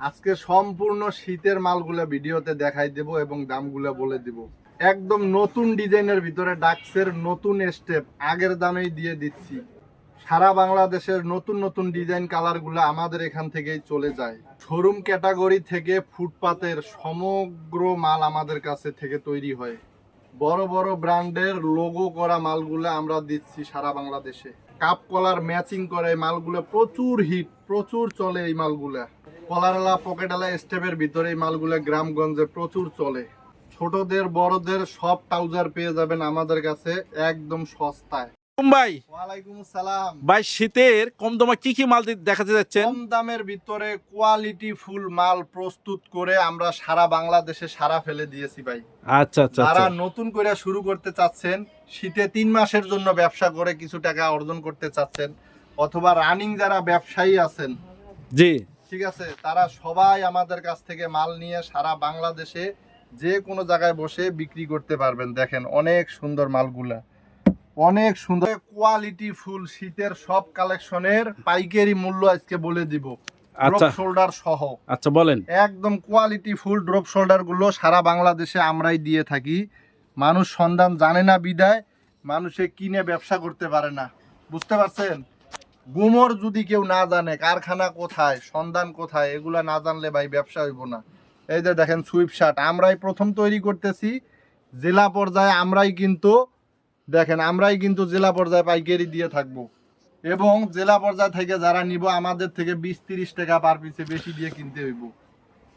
আজকে সম্পূর্ণ শীতের মালগুলো ভিডিওতে দেখাই দেব এবং দামগুলো বলে দিব। একদম নতুন ডিজাইনের ভিতরে ডাক্সের নতুন স্টেপ আগের দামেই দিয়ে দিচ্ছি। সারা বাংলাদেশের নতুন নতুন ডিজাইন কালারগুলো আমাদের এখান থেকেই চলে যায়। শোরুম ক্যাটাগরি থেকে ফুটপাতের সমগ্র মাল আমাদের কাছে থেকে তৈরি হয়। বড় বড় ব্র্যান্ডের লোগো করা মালগুলো আমরা দিচ্ছি সারা বাংলাদেশে। কাপ কলার ম্যাচিং করে মালগুলো প্রচুর হিট প্রচুর চলে এই মালগুলা। কলারলা পকেটালা স্টেপের ভিতরে এই মালগুলো গ্রামগঞ্জে প্রচুর চলে। ছোটদের বড়দের সব ট্রাউজার পেয়ে যাবেন আমাদের কাছে একদম সস্তায়। ভাই। ওয়ালাইকুম সালাম। ভাই শীতের কম দামে কি কি মাল দেখাতে কম দামের ভিতরে কোয়ালিটি ফুল মাল প্রস্তুত করে আমরা সারা বাংলাদেশে সারা ফেলে দিয়েছি ভাই। আচ্ছা আচ্ছা যারা আচ্ছা। নতুন করে শুরু করতে চাচ্ছেন শীতে তিন মাসের জন্য ব্যবসা করে কিছু টাকা অর্জন করতে চাচ্ছেন অথবা রানিং যারা ব্যবসায়ী আছেন জি। ঠিক আছে? তারা সবাই আমাদের কাছ থেকে মাল নিয়ে সারা বাংলাদেশে যে কোনো জায়গায় বসে বিক্রি করতে পারবেন। দেখেন অনেক সুন্দর মালগুলা। অনেক সুন্দর। কোয়ালিটি ফুল শীতের সব কালেকশনের পাইকারি মূল্য আজকে বলে দিব। আচ্ছা। শোল্ডার সহ। আচ্ছা বলেন। একদম কোয়ালিটি ফুল ড্রপ শোল্ডারগুলো সারা বাংলাদেশে আমরাই দিয়ে থাকি। মানুষ সন্ধান জানে না বিদায়। মানুষে কিনে ব্যবসা করতে পারে না। বুঝতে পারছেন? গুমর যদি কেউ না জানে কারখানা কোথায় সন্ধান কোথায় এগুলা না জানলে ভাই ব্যবসা হইব না। এই যে দেখেন সুইপ শার্ট আমরাই প্রথম তৈরি করতেছি জেলা পর্যায়ে আমরাই কিন্তু দেখেন আমরাই কিন্তু জেলা পর্যায়ে পাইকারি দিয়ে থাকব। এবং জেলা পর্যায় থেকে যারা নিব আমাদের থেকে বিশ তিরিশ টাকা পার পিসে বেশি দিয়ে কিনতে হইব।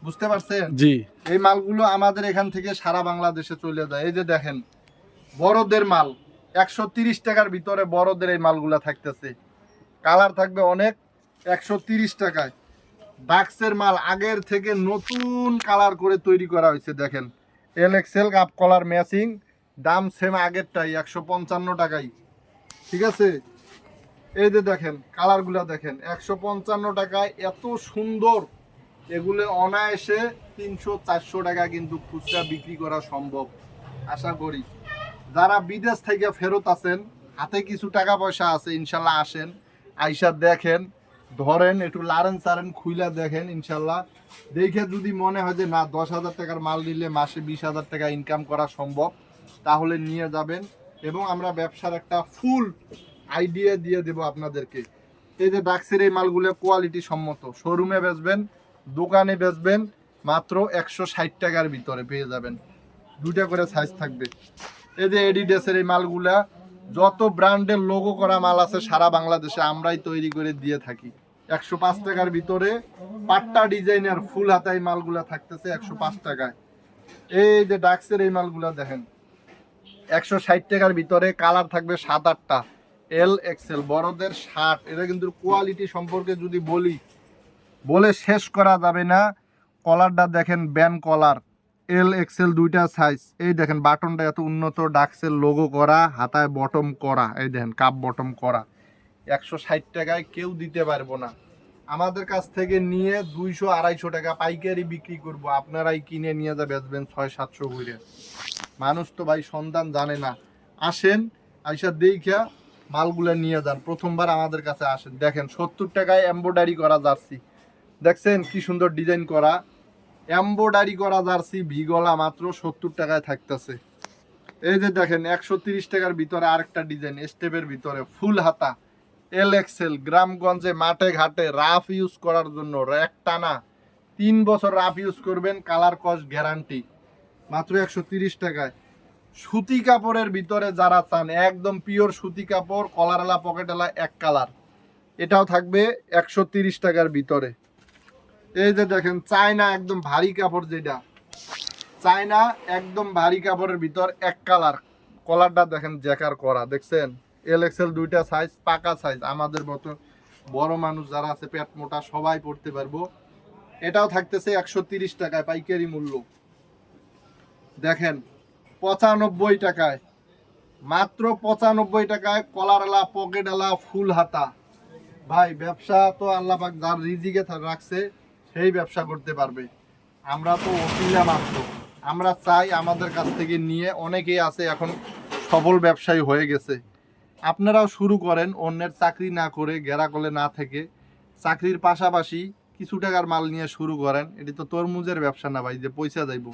বুঝতে পারছেন? জি। এই মালগুলো আমাদের এখান থেকে সারা বাংলাদেশে চলে যায়। এই যে দেখেন বড়দের মাল একশো তিরিশ টাকার ভিতরে বড়দের এই মালগুলা থাকতেছে। কালার থাকবে অনেক, একশো টাকায়। ডাক্সের মাল আগের থেকে নতুন কালার করে তৈরি করা হয়েছে, দেখেন। L XL cup collar matching দাম সেম আগেরটাই, একশো পঞ্চান্ন টাকাই ঠিক আছে? এই যে দেখেন, কালারগুলো দেখেন, একশো পঞ্চান্ন টাকায় এত সুন্দর। এগুলো অনায়াসে তিনশো চারশো টাকা কিন্তু খুচরা বিক্রি করা সম্ভব, আশা করি। যারা বিদেশ থেকে ফেরত আছেন, হাতে কিছু টাকা পয়সা আছে, ইনশাল্লাহ আসেন। আইসা দেখেন, ধরেন একটু লারেন সারেন খুইলা দেখেন, ইনশাল্লাহ। দেখে যদি মনে হয় যে, না, দশ হাজার টাকার মাল নিলে মাসে বিশ হাজার টাকা ইনকাম করা সম্ভব, তাহলে নিয়ে যাবেন এবং আমরা ব্যবসার একটা ফুল আইডিয়া দিয়ে দেব আপনাদেরকে। এই যে ডাক্সের এই মালগুলো কোয়ালিটি সম্মত। শোরুমে বেচবেন, দোকানে বেচবেন, মাত্র একশো ষাট টাকার ভিতরে পেয়ে যাবেন। দুইটা করে সাইজ থাকবে। এই যে এডিডাসের এই মালগুলা যত ব্র্যান্ডের লোগো করা মাল আছে সারা বাংলাদেশে আমরাই তৈরি করে দিয়ে থাকি। একশো পাঁচ টাকার ভিতরে পাট্টা ডিজাইনের ফুল হাতাই মালগুলা থাকতেছে একশো পাঁচ টাকায়। এই যে ডাক্সের এই মালগুলা দেখেন, একশো ষাট টাকার ভিতরে কালার থাকবে সাত আটটা এল এক্সেল বড়দের শার্ট, এটা কিন্তু কোয়ালিটি সম্পর্কে যদি বলি, বলে শেষ করা যাবে না। কলারটা দেখেন ব্যান কলার এল এক্সেল দুইটা সাইজ এই দেখেন বাটনটা এত উন্নত ডাক্সেল লোগো করা, হাতায় বটম করা, এই দেখেন কাপ বটম করা। একশো ষাট টাকায় কেউ দিতে পারব না। আমাদের কাছ থেকে নিয়ে দুইশো আড়াইশো টাকা পাইকারি বিক্রি করব। আপনারাই কিনে নিয়ে যা, বেচবেন ছয়, সাতশো করে। মানুষ তো ভাই সন্ধান জানে না। আসেন, আইসা দেখা মালগুলা নিয়ে যান। প্রথমবার আমাদের কাছে আসেন। দেখেন, সত্তর টাকায় এম্ব্রয়ডারি করা জার্সি। দেখছেন কি সুন্দর ডিজাইন করা। এম্ব্রয়ডারি করা জার্সি ভিগলা মাত্র সত্তর টাকায় থাকতেছে। এই যে দেখেন, একশো তিরিশ টাকার ভিতরে আরেকটা ডিজাইন, স্টেপের ভিতরে ফুল হাতা, এল এক্সেল গ্রামগঞ্জে মাঠে ঘাটে রাফ ইউজ করার জন্য র্যাক টানা। তিন বছর রাফ ইউজ করবেন, কালার কস্ট গ্যারান্টি, মাত্র একশো তিরিশ টাকায়। সুতি কাপড়ের ভিতরে যারা চান, একদম পিওর সুতি কাপড় কলারলা পকেটালা এক কালার। এটাও থাকবে একশো তিরিশ টাকার ভিতরে। এই যে দেখেন, চায়না একদম ভারী কাপড় যেটা। চায়না একদম ভারী কাপড়ের ভিতর এক কালার কলারটা দেখেন জ্যাকার করা, দেখছেন? এল এক্সেল দুইটা সাইজ পাকা সাইজ আমাদের মতো বড় মানুষ যারা আছে, পেট মোটা, সবাই পড়তে পারব। এটাও থাকতেছে একশো তিরিশ টাকায়, পাইকারি মূল্য। দেখেন, পঁচানব্বই টাকায়। মাত্র পঁচানব্বই টাকায় কলারলা পকেটওয়ালা ফুল হাতা। ভাই, ব্যবসা তো আল্লাহ পাক যার রিজিকে রাখছে। সেই ব্যবসা করতে পারবে। আমরা তো অসিলা মাত্র। আমরা চাই আমাদের কাছ থেকে নিয়ে অনেকেই আছে এখন সফল ব্যবসায়ী হয়ে গেছে। আপনারাও শুরু করেন, অন্যের চাকরি না করে গেরাকলে না থেকে। চাকরির পাশাপাশি কিছু টাকার মাল নিয়ে শুরু করেন। এটি তো তরমুজের ব্যবসা না ভাই, যে পয়সা যাইব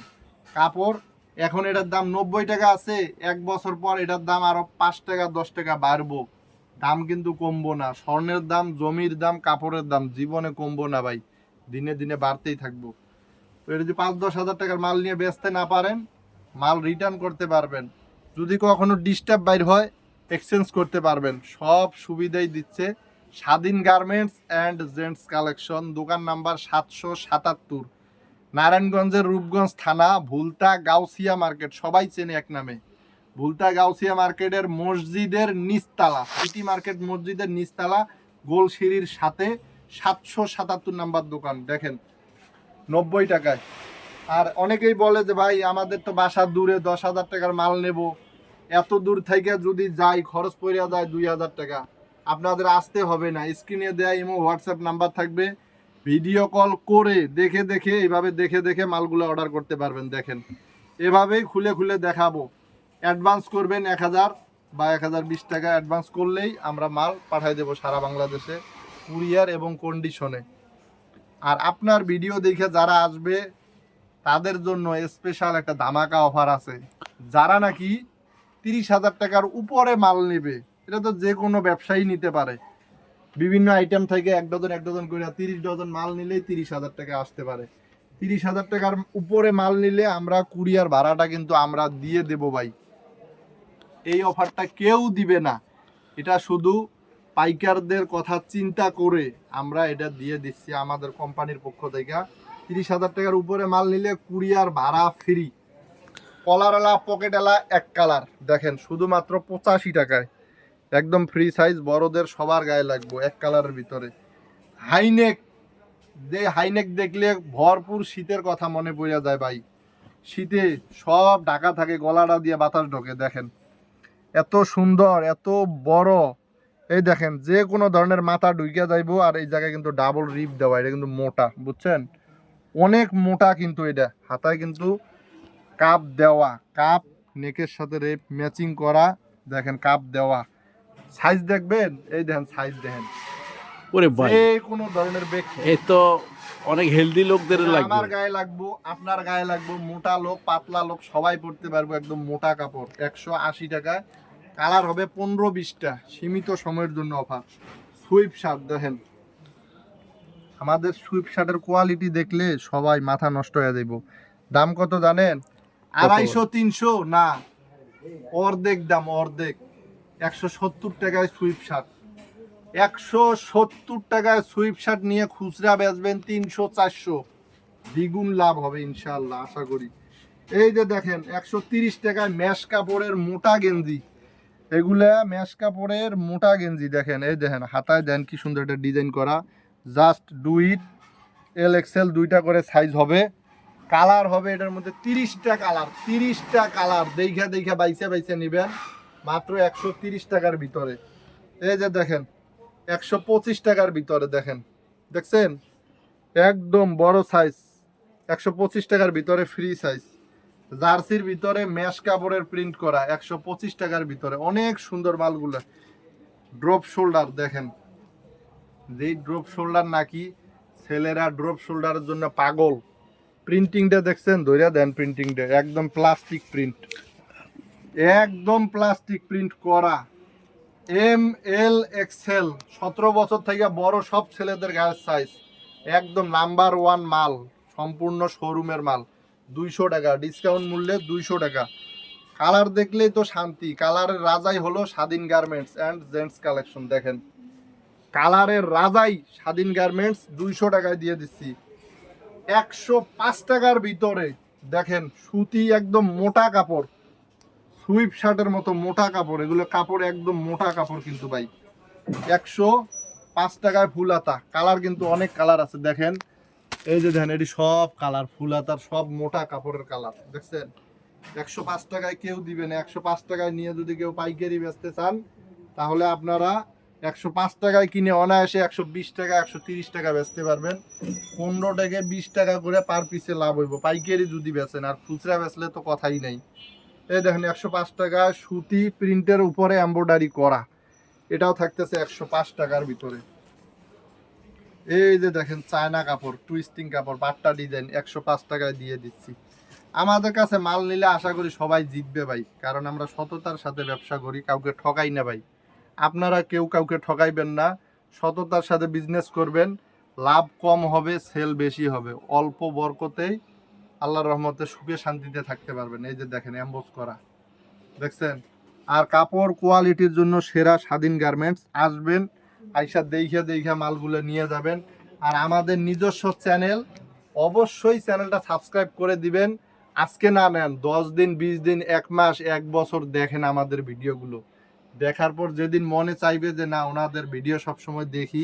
কাপড়, এখন এটার দাম নব্বই টাকা আছে। এক বছর পর এটার দাম আরও পাঁচ টাকা, দশ টাকা বাড়বো। দাম কিন্তু কমবো না। স্বর্ণের দাম, জমির দাম, কাপড়ের দাম, জীবনে কমবো না ভাই। দিনে দিনে বাড়তেই থাকব। তো এটা যদি পাঁচ, দশ হাজার টাকার মাল নিয়ে বেচতে না পারেন, মাল রিটার্ন করতে পারবেন। যদি কখনো ডিস্টার্ব বাইর হয় এক্সচেঞ্জ করতে পারবেন। সব সুবিধাই দিচ্ছে স্বাধীন গার্মেন্টস অ্যান্ড জেন্টস কালেকশন দোকান নাম্বার সাতশো সাতাত্তর। নারায়ণগঞ্জের রূপগঞ্জ থানা, ভুলতা গাউসিয়া মার্কেট, সবাই চেনে এক নামে। ভুলতা গাউসিয়া মার্কেটের মসজিদের নিচতলা, সিটি মার্কেট মসজিদের নিচতলা, গোলসিঁড়ির সাথে সাতশো সাতাত্তর নাম্বার দোকান, দেখেন, নব্বই টাকায়। আর অনেকেই বলে যে, ভাই, আমাদের তো বাসা দূরে, দশ হাজার টাকার মাল নেব। এত দূর থেকে যদি যাই, খরচ পড়িয়া যায় দুই হাজার টাকা। আপনাদের আসতে হবে না। স্ক্রিনে দেয়া ইমো, হোয়াটসঅ্যাপ নাম্বার থাকবে। ভিডিও কল করে দেখে দেখে, এইভাবে দেখে দেখে মালগুলো অর্ডার করতে পারবেন, দেখেন। এভাবেই খুলে খুলে দেখাবো। অ্যাডভান্স করবেন এক হাজার বা এক হাজার বিশ টাকা অ্যাডভান্স করলেই আমরা মাল পাঠিয়ে দেবো সারা বাংলাদেশে। কুরিয়ার এবং কন্ডিশনে আর আপনার ভিডিও দেখে যারা আসবে, তাদের জন্য স্পেশাল একটা ধামাকা অফার আছে। যারা নাকি তিরিশ হাজার টাকার উপরে মাল নেবে, এটা তো যে কোনো ব্যবসায়ী নিতে পারে। বিভিন্ন আইটেম থেকে এক ডজন এক ডজন করে তিরিশ ডজন মাল নিলেই তিরিশ হাজার টাকা আসতে পারে। তিরিশ হাজার টাকার উপরে মাল নিলে আমরা কুরিয়ার ভাড়াটা কিন্তু আমরা দিয়ে দেব ভাই। এই অফারটা কেউ দিবে না। এটা শুধু পাইকারদের কথা চিন্তা করে আমরা এটা দিয়ে দিচ্ছি আমাদের কোম্পানির পক্ষ থেকে। তিরিশ হাজার টাকার উপরে মাল নিলে কুরিয়ার ভাড়া ফ্রি কলারওয়ালা পকেটওয়ালা এক কালার দেখেন, শুধুমাত্র পঁচাশি টাকায়। একদম ফ্রি সাইজ বড়দের সবার গায়ে লাগবো এক কালারের ভিতরে। হাইনেক, যে হাইনেক দেখলে ভরপুর শীতের কথা মনে পড়ে যায় ভাই। শীতে সব ঢাকা থাকে, গলাটা দিয়ে বাতাস ঢোকে, দেখেন। এত সুন্দর, এত বড়। এই দেখেন যে কোনো ধরনের মাথা ঢুকে যাইবো আর এই জায়গায় কিন্তু ডাবল রিপ দেওয়া এটা কিন্তু মোটা বুঝছেন? অনেক মোটা কিন্তু এটা। হাতায় কিন্তু কাপ দেওয়া কাপ নেকের সাথে রেপ ম্যাচিং করা দেখেন কাপ দেওয়া। সাইজ দেখবেন? এই দেখেন সাইজ দেখেন। ওরে ভাই। কোনো ধরনের এ তো অনেক হেলদি লোকদের আমার গায়ে লাগবো আপনার গায়ে লাগবো মোটা লোক পাতলা লোক সবাই পড়তে পারব একদম মোটা কাপড় একশো আশি টাকায়। কালার হবে পনেরো বিশটা সীমিত সময়ের জন্য অফার সুইপ শার্ট দেখেন। আমাদের সুইপ শার্টের কোয়ালিটি দেখলে সবাই মাথা নষ্ট হয়ে যাইব। দাম কত জানেন? আড়াইশো, তিনশো, না, অর্ধেক দাম, অর্ধেক। একশো সত্তর টাকায় সুইপ শার্ট একশো সত্তর টাকায় সুইপ শার্ট নিয়ে খুচরা বেচবেন তিনশো, চারশো। দ্বিগুণ লাভ হবে ইনশাল্লাহ আশা করি। এই যে দেখেন, একশো তিরিশ টাকায় ম্যাশ কাপড়ের মোটা গেঞ্জি। এগুলা ম্যাশ কাপড়ের মোটা গেঞ্জি দেখেন, এই দেখেন, হাতায় দেন কি সুন্দর একটা ডিজাইন করা। Just do it L XL দুইটা করে সাইজ হবে। কালার হবে এটার মধ্যে তিরিশটা কালার তিরিশটা কালার দেখা দেখা বাইসে বাইসে নেবেন, মাত্র একশো তিরিশ টাকার ভিতরে। এই যে দেখেন, একশো পঁচিশ টাকার ভিতরে দেখেন, দেখছেন? একদম বড় সাইজ একশো পঁচিশ টাকার ভিতরে ফ্রি সাইজ জার্সির ভিতরে ম্যাশ কাপড়ের প্রিন্ট করা, একশো পঁচিশ টাকার ভিতরে। অনেক সুন্দর মালগুলো। ড্রপ শোল্ডার দেখেন। যেই ড্রপ শোল্ডার নাকি ছেলেরা ড্রপ শোল্ডারের জন্য পাগল। প্রিন্টিংটা দেখছেন? ধৈর্য দেন প্রিন্টিংটা একদম প্লাস্টিক প্রিন্ট একদম প্লাস্টিক প্রিন্ট করা। এম এল এক্সেল সতেরো বছর থেকে বড় সব ছেলেদের গায়ের সাইজ একদম নাম্বার ওয়ান মাল। সম্পূর্ণ শোরুমের মাল। দুইশো টাকা ডিসকাউন্ট মূল্যে দুইশো টাকা। কালার দেখলেই তো শান্তি কালারের রাজাই হলো স্বাধীন গার্মেন্টস অ্যান্ড জেন্টস কালেকশন দেখেন। কালারের রাজাই স্বাধীন গার্মেন্টস দুইশো টাকায় দিয়ে দিচ্ছি। একশো পাঁচ টাকার ভিতরে, দেখেন, সুতি একদম মোটা কাপড়। সুইপ শার্টের মতো মোটা কাপড়, এগুলো কাপড় একদম মোটা কাপড় কিন্তু ভাই। একশো পাঁচ টাকায় ফুল আতা কালার কিন্তু অনেক কালার আছে, দেখেন। এই যে দেখেন, এটি সব কালার ফুল হাতার সব মোটা কাপড়ের কালার, দেখছেন? একশো পাঁচ টাকায় কেউ দিবে না, একশো পাঁচ টাকায় নিয়ে যদি কেউ পাইকারি বেচতে চান, তাহলে আপনারা একশো পাঁচ টাকায় কিনে অনায়াসে একশো বিশ টাকা, একশো তিরিশ টাকা বেচতে পারবেন। পনেরো থেকে বিশ টাকা করে পার পিসে লাভ হইব। পাইকারি যদি বেচেন, আর খুচরা বেচলে তো কথাই নেই। এই দেখেন, একশো পাঁচ টাকা সুতি প্রিন্টের উপরে এম্ব্রয়ডারি করা, এটাও থাকতেছে একশো পাঁচ টাকার ভিতরে। এই যে দেখেন চায়না কাপড় টুইস্টিং কাপড় পাট্টা ডিজাইন একশো পাঁচ টাকায় দিয়ে দিচ্ছি। আমাদের কাছে মাল নিলে আশা করি সবাই জিতবে ভাই, কারণ আমরা সততার সাথে ব্যবসা করি, কাউকে ঠকাই না ভাই। আপনারা কেউ কাউকে ঠকাইবেন না, সততার সাথে বিজনেস করবেন, লাভ কম হবে সেল বেশি হবে। অল্প বরকতেই আল্লাহর রহমতে সুখে শান্তিতে থাকতে পারবেন। এই যে দেখেন অ্যাম্বোস করা। দেখছেন? আর কাপড় কোয়ালিটির জন্য সেরা স্বাধীন গার্মেন্টস আসবেন আইসা দেখে দেখে মালগুলো নিয়ে যাবেন। আর আমাদের নিজস্ব চ্যানেল, অবশ্যই চ্যানেলটা সাবস্ক্রাইব করে দিবেন। আজকে না নেন, দশ দিন, বিশ দিন, এক মাস, এক বছর দেখেন আমাদের ভিডিওগুলো। দেখার পর যেদিন মনে চাইবে যে না, ওনাদের ভিডিও সবসময় দেখি।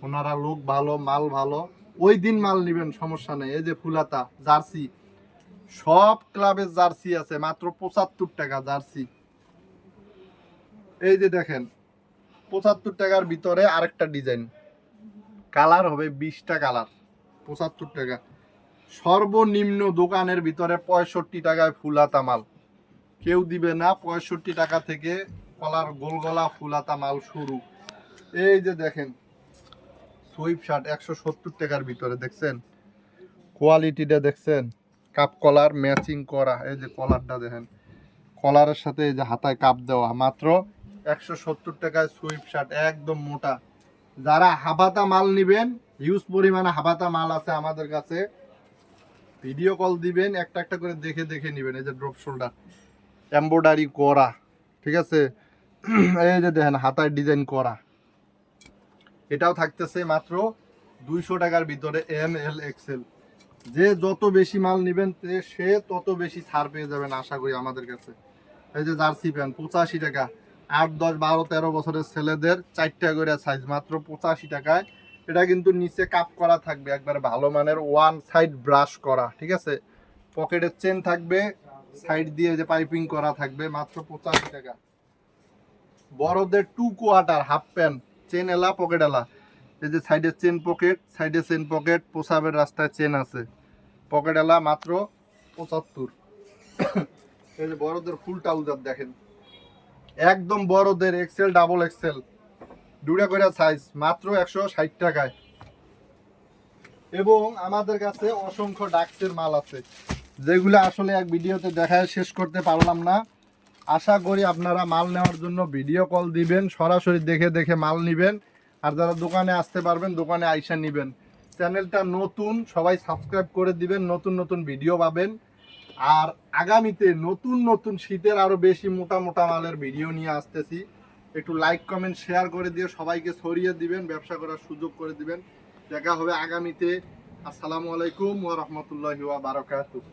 ওনারা লোক ভালো, মাল ভালো, ওই দিন মাল নেবেন, সমস্যা নেই। এই যে ফুলাতা, জার্সি, সব ক্লাবের জার্সি আছে, মাত্র পঁচাত্তর টাকা জার্সি। এই যে দেখেন পঁচাত্তর টাকার ভিতরে আরেকটা ডিজাইন। কালার হবে বিশটা কালার, পঁচাত্তর টাকা। সর্বনিম্ন দোকানের ভিতরে পঁয়ষট্টি টাকায় ফুলাতা মাল। কেউ দিবে না, পঁয়ষট্টি টাকা থেকে কলার গোলগলা ফুলাতা মাল শুরু। এই যে দেখেন সুইপ শার্ট একশো সত্তর টাকার ভিতরে, দেখছেন? কোয়ালিটিটা দেখছেন? কাপ কলার ম্যাচিং করা, এই যে কলারটা দেখেন। কলারের সাথে এই যে হাতায় কাপ দেওয়া, মাত্র একশো সত্তর টাকায় সুইপ শার্ট, একদম মোটা। যারা হাবাতা মাল নিবেন হিউজ পরিমাণে হাবাতা মাল আছে আমাদের কাছে ভিডিও কল দিবেন, একটা একটা করে দেখে দেখে নিবেন, এই যে ড্রপ শোল্ডার এমব্রয়ডারি করা, ঠিক আছে? এই যে দেখেন, হাতায় ডিজাইন করা। এটাও থাকতেছে মাত্র দুইশো টাকার ভিতরে এম এল এক্সেল যে যত বেশি মাল নেবেন সে তত বেশি ছাড় পেয়ে যাবেন, আশা করি আমাদের কাছে। এই যে জার্সি প্যান্ট, পঁচাশি টাকা। আট, দশ, বারো, তেরো বছরের ছেলেদের চারটা করে সাইজ মাত্র পঁচাশি টাকায়। এটা কিন্তু নিচে কাপ করা থাকবে, একবারে ভালো মানের ওয়ান সাইড ব্রাশ করা, ঠিক আছে? পকেটের চেন থাকবে সাইড দিয়ে যে পাইপিং করা থাকবে, মাত্র পঁচাশি টাকা। বড়দের two quarter half pant chain এলা পকেট এলা। এই যে সাইডে চেন পকেট সাইডে চেন পকেট পোশাবের রাস্তায় চেন আছে। পকেট এলা মাত্র পঁচাত্তর। এই যে বড়দের ফুল ট্রাউজার দেখেন। একদম বড়দের এক্সেল ডাবল এক্সেল দুটা করে সাইজ মাত্র একশো ষাট টাকায়। এবং আমাদের কাছে অসংখ্য ডাক্সের মাল আছে। যেগুলো আসলে এক ভিডিওতে দেখায়, শেষ করতে পারলাম না। আশা করি আপনারা মাল নেওয়ার জন্য ভিডিও কল দিবেন, সরাসরি দেখে দেখে মাল নিবেন। আর যারা দোকানে আসতে পারবেন, দোকানে আইসা নিবেন। চ্যানেলটা নতুন, সবাই সাবস্ক্রাইব করে দিবেন, নতুন নতুন ভিডিও পাবেন। আর আগামীতে নতুন নতুন শীতের আরও বেশি মোটা মোটা মালের ভিডিও নিয়ে আসতেছি। একটু লাইক কমেন্ট শেয়ার করে দিয়ে সবাইকে ছড়িয়ে দিবেন, ব্যবসা করার সুযোগ করে দিবেন। দেখা হবে আগামীতে। আসসালামু আলাইকুম ওয়া বারাকাতুহু।